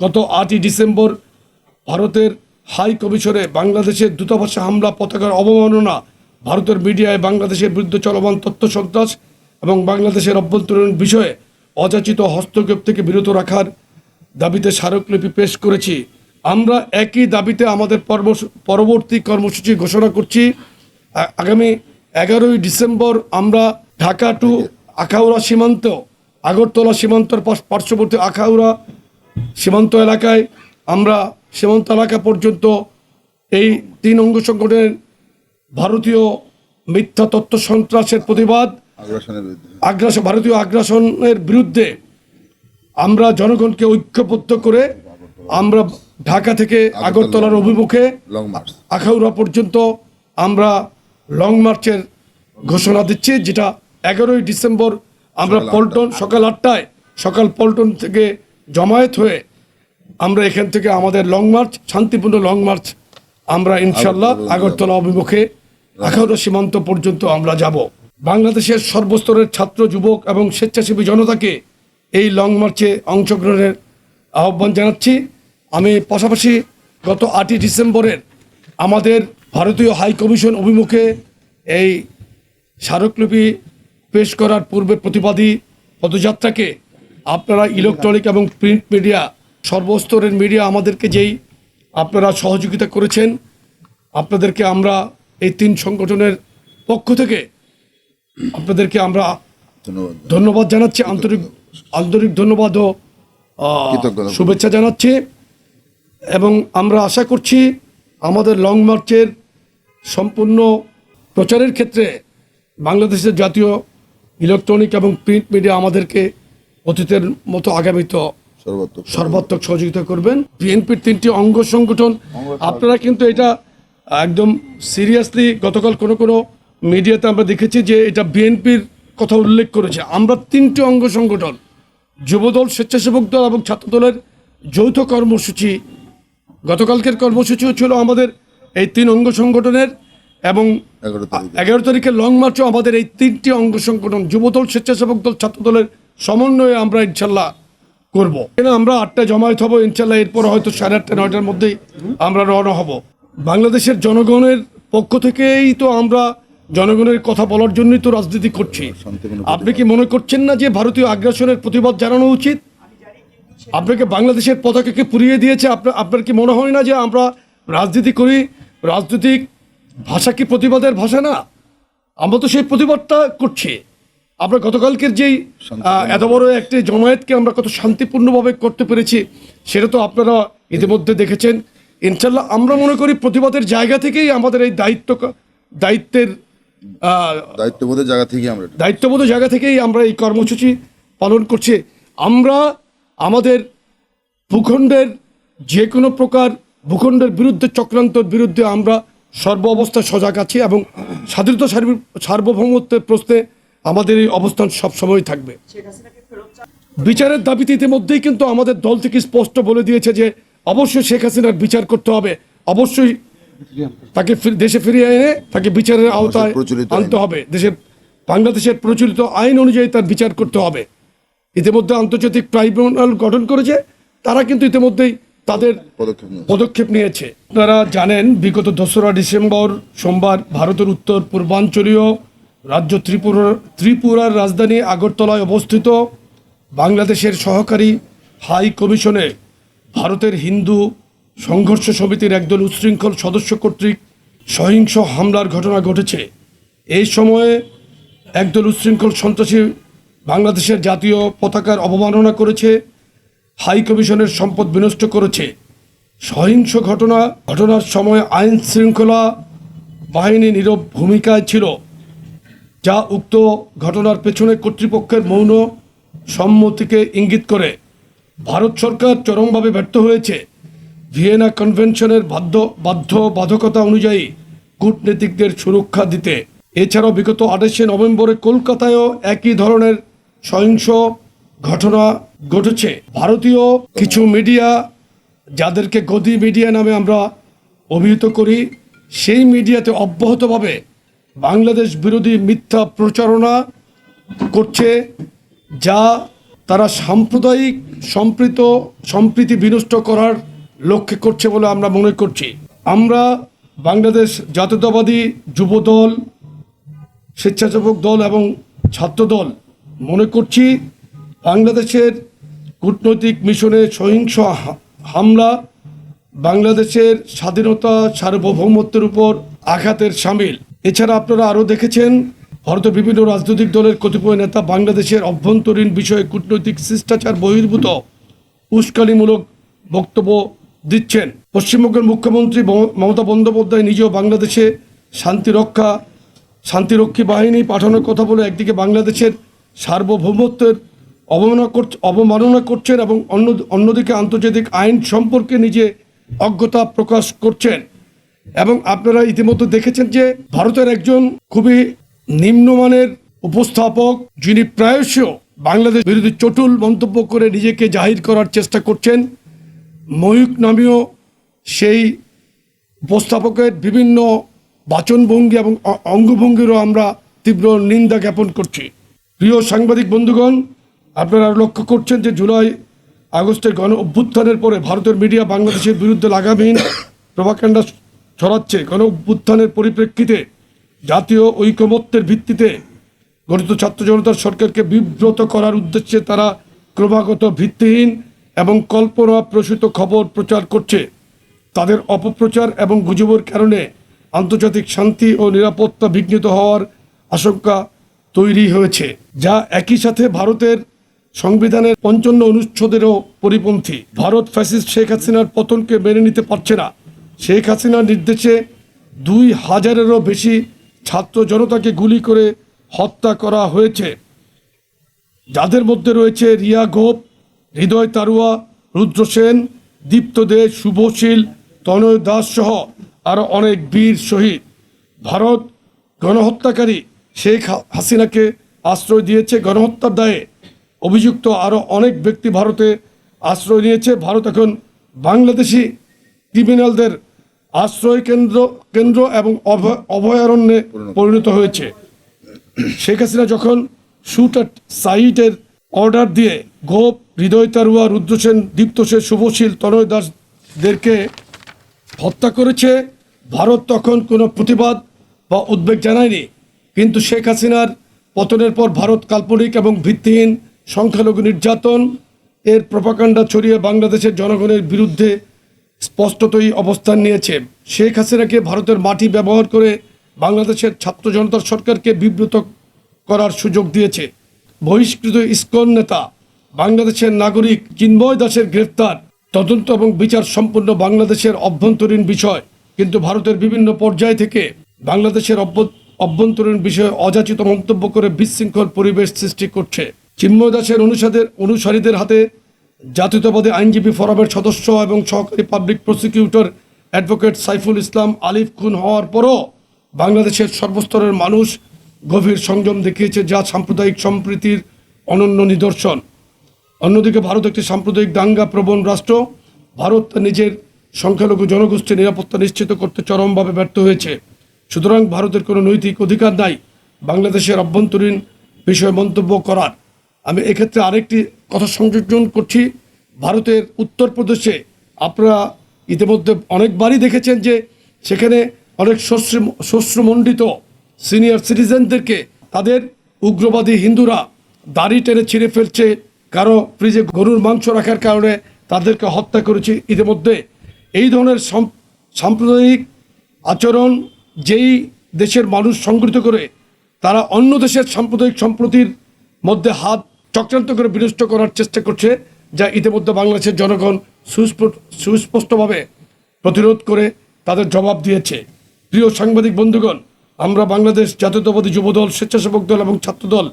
গত আটই ডিসেম্বর ভারতের হাই কমিশনে বাংলাদেশের দূতাবাসে হামলা, পতাকার অবমাননা, ভারতের মিডিয়ায় বাংলাদেশের বিরুদ্ধে চলমান তথ্য সন্ত্রাস এবং বাংলাদেশের অভ্যন্তরীণ বিষয়ে অযাচিত হস্তক্ষেপ থেকে বিরত রাখার দাবিতে স্মারকলিপি পেশ করেছি। আমরা একই দাবিতে আমাদের পরবর্তী কর্মসূচি ঘোষণা করছি। আগামী এগারোই ডিসেম্বর আমরা ঢাকা টু আখাউড়া সীমান্ত, আগরতলা সীমান্তর পার্শ্ববর্তী আখাউড়া সীমান্ত এলাকায় আমরা সীমান্ত এলাকা পর্যন্ত এই তিন অঙ্গ সংগঠনের ভারতীয় মিথ্যা তথ্য সন্ত্রাসের প্রতিবাদ আগ্রাসন ভারতীয় আগ্রাসনের বিরুদ্ধে আমরা জনগণকে ঐক্যবদ্ধ করে আমরা ঢাকা থেকে আগরতলার অভিমুখে আখাউড়া পর্যন্ত আমরা লং মার্চের ঘোষণা দিচ্ছি যেটা এগারোই ডিসেম্বর আমরা পল্টন সকাল আটটায় সকাল পল্টন থেকে জমায়েত হয়ে আমরা এখান থেকে আমাদের লং মার্চ শান্তিপূর্ণ লং মার্চ আমরা ইনশাল্লাহ আগরতলা অভিমুখে আখাউড়া সীমান্ত পর্যন্ত আমরা যাব। বাংলাদেশের সর্বস্তরের ছাত্র যুবক এবং স্বেচ্ছাসেবী জনতাকে এই লং মার্চে অংশগ্রহণের আহ্বান জানাচ্ছি। আমি পাশাপাশি গত আটই ডিসেম্বরের আমাদের ভারতীয় হাই কমিশন অভিমুখে এই স্মারকলিপি পেশ করার পূর্বে প্রতিবাদী পদযাত্রাকে আপনারা ইলেকট্রনিক এবং প্রিন্ট মিডিয়া সর্বস্তরের মিডিয়া আমাদেরকে যেই আপনারা সহযোগিতা করেছেন আপনাদেরকে আমরা এই তিন সংগঠনের পক্ষ থেকে আপনাদেরকে আমরা ধন্যবাদ। জানাচ্ছি আন্তরিক আন্তরিক ধন্যবাদ ও শুভেচ্ছা জানাচ্ছি এবং আমরা আশা করছি আমাদের লং মার্চের সম্পূর্ণ প্রচারের ক্ষেত্রে বাংলাদেশের জাতীয় ইলেকট্রনিক এবং প্রিন্ট মিডিয়া আমাদেরকে অতীতের মতো আগামীতে সর্বাত্মক সর্বাত্মক সহযোগিতা করবেন। বিএনপির তিনটি অঙ্গ সংগঠন। আপনারা কিন্তু এটা একদম সিরিয়াসলি গতকাল কোনো কোনো মিডিয়াতে আমরা দেখেছি যে এটা বিএনপির কথা উল্লেখ করেছে। আমরা তিনটি অঙ্গ সংগঠন যুবদল স্বেচ্ছাসেবক দল এবং ছাত্রদলের যৌথ কর্মসূচি গতকালকের কর্মসূচিও ছিল আমাদের এই তিন অঙ্গ সংগঠনের এবং এগারো তারিখে লং মার্চও আমাদের এই তিনটি অঙ্গ সংগঠন যুবদল স্বেচ্ছাসেবক দল ছাত্রদলের সমন্বয়ে আমরা ইনশাল্লাহ করব। আমরা আটটা জমায়েত হব, ইনশাল্লাহ এরপর হয়তো সাড়ে আটটা, নয়টার মধ্যেই আমরা রওনা হব। বাংলাদেশের জনগণের পক্ষ থেকেই তো আমরা জনগণের কথা বলার জন্যই তো রাজনীতি করছি। আপনি কি মনে করছেন না যে ভারতীয় আগ্রাসনের প্রতিবাদ জানানো উচিত? আপনাকে বাংলাদেশের পতাকাকে পুড়িয়ে দিয়েছে? আপনার আপনার কি মনে হয় না যে আমরা রাজনীতি করি? রাজনৈতিক ভাষা কি প্রতিবাদের ভাষা না? আমরা তো সেই প্রতিবাদটা করছি। আমরা গতকালকের যেই এত বড় একটি জমায়েতকে আমরা কত শান্তিপূর্ণভাবে করতে পেরেছি সেটা তো আপনারা ইতিমধ্যে দেখেছেন। ইনশাল্লাহ আমরা মনে করি প্রতিবাদের জায়গা থেকেই আমাদের এই দায়িত্ব দায়িত্বের দায়িত্ববোধের জায়গা থেকে আমরা এটা- দায়িত্ববোধ জায়গা থেকেই আমরা এই কর্মসূচি পালন করছি। আমরা আমাদের ভূখণ্ডের যে কোনো প্রকার ভূখণ্ডের বিরুদ্ধে চক্রান্তর বিরুদ্ধে আমরা সর্ব অবস্থায় সজাগ আছি এবং স্বাধীনতা সার্বভৌমত্বের প্রশ্নে আমাদের এই অবস্থান সবসময় থাকবে। বিচারের দাবিতে ইতিমধ্যেই কিন্তু আমাদের দল থেকে স্পষ্ট বলে দিয়েছে যে অবশ্যই শেখ হাসিনার বিচার করতে হবে। অবশ্যই তাকে ফির- দেশে ফিরিয়ে এনে তাকে বিচারের আওতায় আনতে হবে। দেশের বাংলাদেশের প্রচলিত আইন অনুযায়ী তার বিচার করতে হবে। ইতিমধ্যে আন্তর্জাতিক ট্রাইব্যুনাল গঠন করেছে। তারা কিন্তু ইতিমধ্যেই তাদের পদক্ষেপ নিয়েছে। পদক্ষেপ নিয়েছে। আপনারা জানেন বিগত দোসরা ডিসেম্বর সোমবার ভারতের উত্তর পূর্বাঞ্চলীয় রাজ্য ত্রিপুরার ত্রিপুরার রাজধানী আগরতলায় অবস্থিত বাংলাদেশের সহকারী হাই কমিশনে ভারতের হিন্দু সংঘর্ষ সমিতির একদল উচ্ছৃঙ্খল সদস্য কর্তৃক সহিংস হামলার ঘটনা ঘটেছে। এই সময়ে একদল উচ্ছৃঙ্খল সন্ত্রাসী বাংলাদেশের জাতীয় পতাকার অবমাননা করেছে, হাই কমিশনের সম্পদ বিনষ্ট করেছে। সহিংস ঘটনা, ঘটনার সময় আইন শৃঙ্খলা বাহিনী নীরব ভূমিকায় ছিল। যা উক্ত ঘটনার পেছনে কর্তৃপক্ষের মৌন সম্মতিকে ইঙ্গিত করে। ভারত সরকার চরমভাবে ব্যর্থ হয়েছে। ভিয়েনা কনভেনশনের বাধ্য বাধ্য বাধকতা অনুযায়ী কূটনীতিকদের সুরক্ষা দিতে। এছাড়াও বিগত আঠাশে নভেম্বরে কলকাতায়ও একই ধরনের সহিংস ঘটনা ঘটেছে। ভারতীয় কিছু মিডিয়া, যাদেরকে গদি মিডিয়া নামে আমরা অভিহিত করি, সেই মিডিয়াতে অব্যাহতভাবে বাংলাদেশ বিরোধী মিথ্যা প্রচারণা করছে যা তারা সাম্প্রদায়িক সম্প্রীত সম্প্রীতি বিনষ্ট করার লক্ষ্যে করছে বলে আমরা মনে করছি। আমরা বাংলাদেশ জাতীয়তাবাদী যুবদল, স্বেচ্ছাসেবক দল এবং ছাত্রদল মনে করছি বাংলাদেশের কূটনৈতিক মিশনে সহিংস হামলা বাংলাদেশের স্বাধীনতা সার্বভৌমত্বের উপর আঘাতের সামিল। এছাড়া আপনারা আরও দেখেছেন, ভারতের বিভিন্ন রাজনৈতিক দলের কতিপয় নেতা বাংলাদেশের অভ্যন্তরীণ বিষয়ে কূটনৈতিক শিষ্টাচার বহির্ভূত, উস্কানিমূলক বক্তব্য দিচ্ছেন। পশ্চিমবঙ্গের মুখ্যমন্ত্রী মমতা বন্দ্যোপাধ্যায় নিজেও বাংলাদেশে শান্তি রক্ষা শান্তিরক্ষী বাহিনী পাঠানোর কথা বলে একদিকে বাংলাদেশের সার্বভৌমত্বের অবমাননা অবমাননা করছেন এবং অন্য, অন্যদিকে আন্তর্জাতিক আইন সম্পর্কে নিজে অজ্ঞতা প্রকাশ করছেন। এবং আপনারা ইতিমধ্যে দেখেছেন যে ভারতের একজন খুবই নিম্নমানের উপস্থাপক, যিনি প্রায়শই বাংলাদেশ বিরোধী চটুল মন্তব্য করে নিজেকে জাহির করার চেষ্টা করছেন। ময়ূক নামীয় সেই উপস্থাপকের বিভিন্ন বাচনভঙ্গি এবং অঙ্গভঙ্গিরও আমরা তীব্র নিন্দা জ্ঞাপন করছি। প্রিয় সাংবাদিক বন্ধুগণ, আপনারা লক্ষ্য করছেন যে জুলাই আগস্টের গণ অভ্যুত্থানের পরে ভারতের মিডিয়া বাংলাদেশের বিরুদ্ধে লাগামহীন প্রভাকাণ্ডা ছড়াচ্ছে গণ অভ্যুত্থানের পরিপ্রেক্ষিতে। জাতীয় ঐকমত্যের ভিত্তিতে গঠিত ছাত্র জনতার সরকারকে বিব্রত করার উদ্দেশ্যে তারা ক্রমাগত ভিত্তিহীন এবং কল্পনা প্রসূত খবর প্রচার করছে। তাদের অপপ্রচার এবং গুজবের কারণে আন্তর্জাতিক শান্তি ও নিরাপত্তা বিঘ্নিত হওয়ার আশঙ্কা তৈরি হয়েছে, যা একই সাথে ভারতের সংবিধানের পঞ্চান্ন অনুচ্ছেদেরও পরিপন্থী। ভারত ফ্যাসিস্ট শেখ হাসিনার পতনকে মেনে নিতে পারছে না। শেখ হাসিনার নির্দেশে দুই হাজারেরও বেশি ছাত্র জনতাকে গুলি করে হত্যা করা হয়েছে। যাদের মধ্যে রয়েছে রিয়া গোপ, হৃদয় তারুয়া, রুদ্র সেন, দীপ্ত দে, শুভশীল, তনয় দাস সহ আরও অনেক বীর শহীদ। ভারত গণহত্যাকারী শেখ হাসিনাকে আশ্রয় দিয়েছে গণহত্যার দায়ে। অভিযুক্ত আরও অনেক ব্যক্তি ভারতে আশ্রয় নিয়েছে। ভারত এখন বাংলাদেশি ক্রিমিনালদের আশ্রয় কেন্দ্র কেন্দ্র এবং অভয়- অভয়ারণ্যে পরিণত হয়েছে। শেখ হাসিনা যখন শুট অ্যাট সাইটের অর্ডার দিয়ে গোপ, হৃদয় তারুয়া রুদ্রসেন দীপ্ত সেন, শুভশীল, তনয় দাসদেরকে হত্যা করেছে, ভারত তখন কোনো প্রতিবাদ বা উদ্বেগ জানায়নি। কিন্তু শেখ হাসিনার পতনের পর ভারত কাল্পনিক এবং ভিত্তিহীন সংখ্যালঘু নির্যাতন, এর প্রপাকাণ্ডা ছড়িয়ে বাংলাদেশের জনগণের বিরুদ্ধে স্পষ্টতই অবস্থান নিয়েছে। শেখ হাসিনাকে ভারতের মাটি ব্যবহার করে বাংলাদেশের ছাত্র জনতার সরকারকে বিব্রত করার সুযোগ দিয়েছে। বহিষ্কৃত ইস্কন নেতা, বাংলাদেশের নাগরিক চিন্ময় দাসের গ্রেফতার। তদন্ত এবং বিচার সম্পূর্ণ বাংলাদেশের অভ্যন্তরীণ বিষয়। কিন্তু ভারতের বিভিন্ন পর্যায় থেকে বাংলাদেশের অভ্য- অভ্যন্তরীণ বিষয়ে অযাচিত মন্তব্য করে বিশৃঙ্খল পরিবেশ সৃষ্টি করছে। চিন্ময় দাসের অনুসাদের অনুসারীদের হাতে জাতীয়তাবাদী আইনজীবী ফোরামের সদস্য এবং সহকারী public prosecutor advocate Saiful Islam Alif খুন হওয়ার পরও বাংলাদেশের সর্বস্তরের মানুষ গভীর সংযম দেখিয়েছে যা সাম্প্রদায়িক সম্প্রীতির অনন্য নিদর্শন। অন্যদিকে ভারত একটি সাম্প্রদায়িক দাঙ্গা প্রবণ রাষ্ট্র। ভারত নিজের সংখ্যালঘু জনগোষ্ঠীর নিরাপত্তা নিশ্চিত করতে চরমভাবে ব্যর্থ হয়েছে। সুতরাং ভারতের কোনো নৈতিক অধিকার নাই বাংলাদেশের অভ্যন্তরীণ বিষয়ে মন্তব্য করার। আমি এক্ষেত্রে আরেকটি কথা সংযোজন করছি। ভারতের উত্তরপ্রদেশে আপনারা ইতিমধ্যে অনেকবারই দেখেছেন যে সেখানে অনেক শস্য শস্যমণ্ডিত সিনিয়র সিটিজেনদেরকে তাদের উগ্রবাদী হিন্দুরা দাড়ি টেনে ছিঁড়ে ফেলছে। কারও ফ্রিজে গরুর মাংস রাখার কারণে তাদেরকে হত্যা করেছে। ইতিমধ্যে এই ধরনের সাম- সাম্প্রদায়িক আচরণ যেই দেশের মানুষ সংগঠিত করে, তারা অন্য দেশের সাম্প্রদায়িক সম্প্রতির মধ্যে হাত চক্রান্ত করে বিনষ্ট করার চেষ্টা করছে, যা ইতিমধ্যে বাংলাদেশের জনগণ সুস্পষ্ট সুস্পষ্টভাবে প্রতিরোধ করে তাদের জবাব দিয়েছে। প্রিয় সাংবাদিক বন্ধুগণ, আমরা বাংলাদেশ জাতীয়তাবাদী যুবদল, স্বেচ্ছাসেবক দল এবং ছাত্রদল